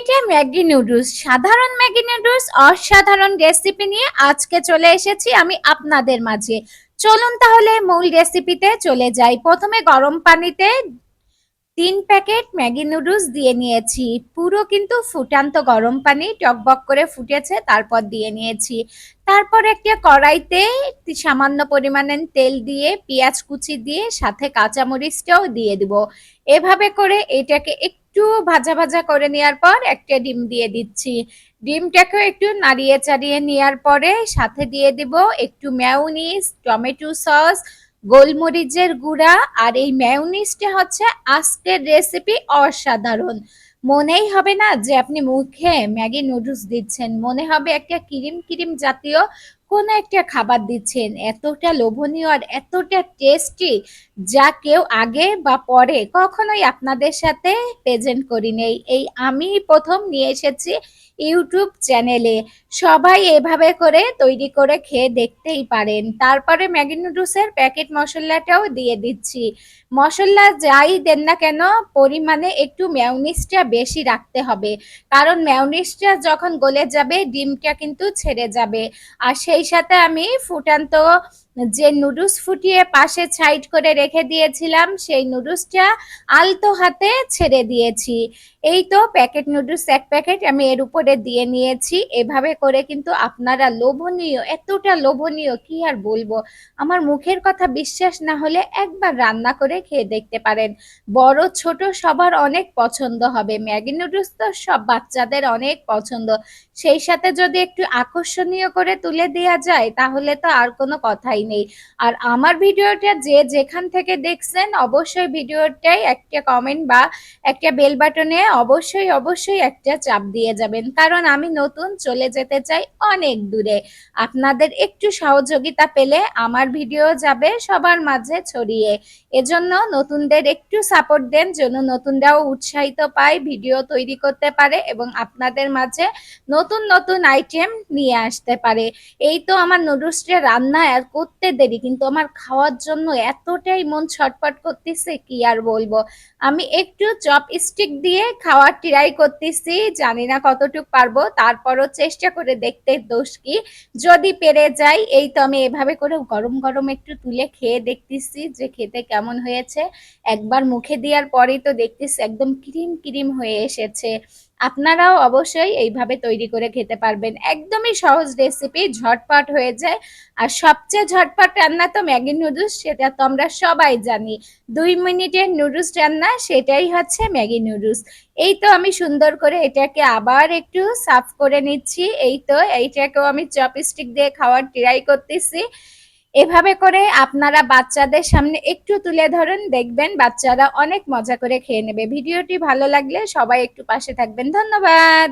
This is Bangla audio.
প্লেটে ম্যাগি নুডলস। সাধারণ ম্যাগি নুডলস, অসাধারণ রেসিপি নিয়ে আজকে চলে এসেছি আমি আপনাদের মাঝে। চলুন তাহলে মূল রেসিপিতে চলে যাই। প্রথমে গরম পানিতে তিন প্যাকেট ম্যাগি নুডলস দিয়ে নিয়েছি। পুরো কিন্তু ফুটান্ত গরম পানি টকবক করে ফুটেছে, তারপর দিয়ে নিয়েছি। তারপর একটা কড়াইতে সামান্য পরিমাণে তেল দিয়ে, পেঁয়াজ কুচি দিয়ে, সাথে কাঁচামরিচটাও দিয়ে দিব। এভাবে করে এটাকে একটু ভাজা ভাজা করে নেওয়ার পর একটা ডিম দিয়ে দিচ্ছি। ডিমটাকেও একটু নাড়িয়ে চাড়িয়ে নেওয়ার পরে সাথে দিয়ে দিব একটু ম্যাউনিস টমেটো সস গোলমরিচের গুঁড়া আর এই ম্যাউনিসটা হচ্ছে আজকের রেসিপি অসাধারণ। মনেই হবে না যে আপনি মুখে ম্যাগি নুডলস দিচ্ছেন। মনে হবে একটা ক্রিম ক্রিম জাতীয় কোনো একটা খাবার দিচ্ছেন, এতটা লোভনীয় আর এতটা টেস্টি যা কেউ আগে বা পরে কখনোই আপনাদের সাথে প্রেজেন্ট করি নেই এই আমি প্রথম নিয়ে এসেছি ইউটিউব চ্যানেলে। সবাই এভাবে করে তৈরি করে খেয়ে দেখতেই পারেন। তারপরে ম্যাগি নুডলসের প্যাকেট মশলাটাও দিয়ে দিচ্ছি। মশলা যাই দেন না কেন, পরিমাণে একটু ম্যাউনিসটা বেশি রাখতে হবে। কারণ ম্যাউনিসটা যখন গলে যাবে, ডিমটা কিন্তু ছেড়ে যাবে। আর সেই সাথে আমি ফুটান্ত যে নুডলস ফুটিয়ে পাশে সাইড করে রেখে দিয়েছিলাম, সেই নুডলসটা আলতো হাতে ছেড়ে দিয়েছি। এই তো প্যাকেট নুডলস এক প্যাকেট আমি এর উপরে দিয়ে নিয়েছি। এভাবে করে কিন্তু আপনারা লোভনীয়, এতটা লোভনীয়, কি আর বলব? আমার মুখের কথা বিশ্বাস না হলে একবার রান্না করে খেয়ে দেখতে পারেন। বড়, ছোট সবার অনেক পছন্দ হবে। ম্যাগি নুডলস তো সব বাচ্চাদের অনেক পছন্দ। সেই সাথে যদি একটু আকর্ষণীয় করে তুলে দেওয়া যায়, তাহলে তো আর কোনো কথাই নেই। আর আমার ভিডিওটা যে যেখান থেকে দেখছেন, অবশ্যই ভিডিওটাই একটা কমেন্ট বা একটা বেল বাটনে অবশ্যই অবশ্যই একটা চাপ দিয়ে যাবেন। কারণ আমি নতুন চলে যেতে চাই অনেক দূরে। আপনাদের একটু সহযোগিতা পেলে আমার ভিডিও যাবে সবার মাঝে ছড়িয়ে। এজন্য নতুনদের একটু সাপোর্ট দেন যেন নতুনরাও উৎসাহিত পায়, ভিডিও তৈরি করতে পারে এবং আপনাদের মাঝে নতুন নতুন আইটেম নিয়ে আসতে পারে। এই তো আমার নুডলসটা রান্না আর করতে দেরি, কিন্তু আমার খাওয়ার জন্য এতটাই মন ছটফট করতেছে কি আর বলব? আমি একটু চপ স্টিক দিয়ে খাওয়ার ট্রাই করতেছি, জানি না কতটুকু পারব, তারপরও চেষ্টা করে দেখতে দোষ কি? যদি পেরে যাই, এই তো আমি এভাবে করে গরম গরম একটু তুলে খেয়ে দেখতেছি যে খেতে কেমন হয়েছে। একবার মুখে দেওয়ার পরেই তো দেখতেছি একদম ক্রিম ক্রিম হয়ে এসেছে। আপনারাও অবশ্যই এইভাবে তৈরি করে খেতে পারবেন। একদমই সহজ রেসিপি ঝটপট হয়ে যায়। আর সবচেয়ে ঝটপট রান্না তো ম্যাগি নুডলস, সেটা তো আমরা সবাই জানি। দুই মিনিটের নুডলস রান্না, সেটাই হচ্ছে ম্যাগি নুডলস। এই তো আমি সুন্দর করে এটাকে আবার একটু সাফ করে নিচ্ছি। এই তো এইটাকেও আমি চপস্টিক দিয়ে খাওয়ার ট্রাই করতেছি। এভাবে করে আপনারা বাচ্চাদের সামনে একটু তুলে ধরুন, দেখবেন বাচ্চারা অনেক মজা করে খেয়ে নেবে। ভিডিওটি ভালো লাগলে সবাই একটু পাশে থাকবেন। ধন্যবাদ!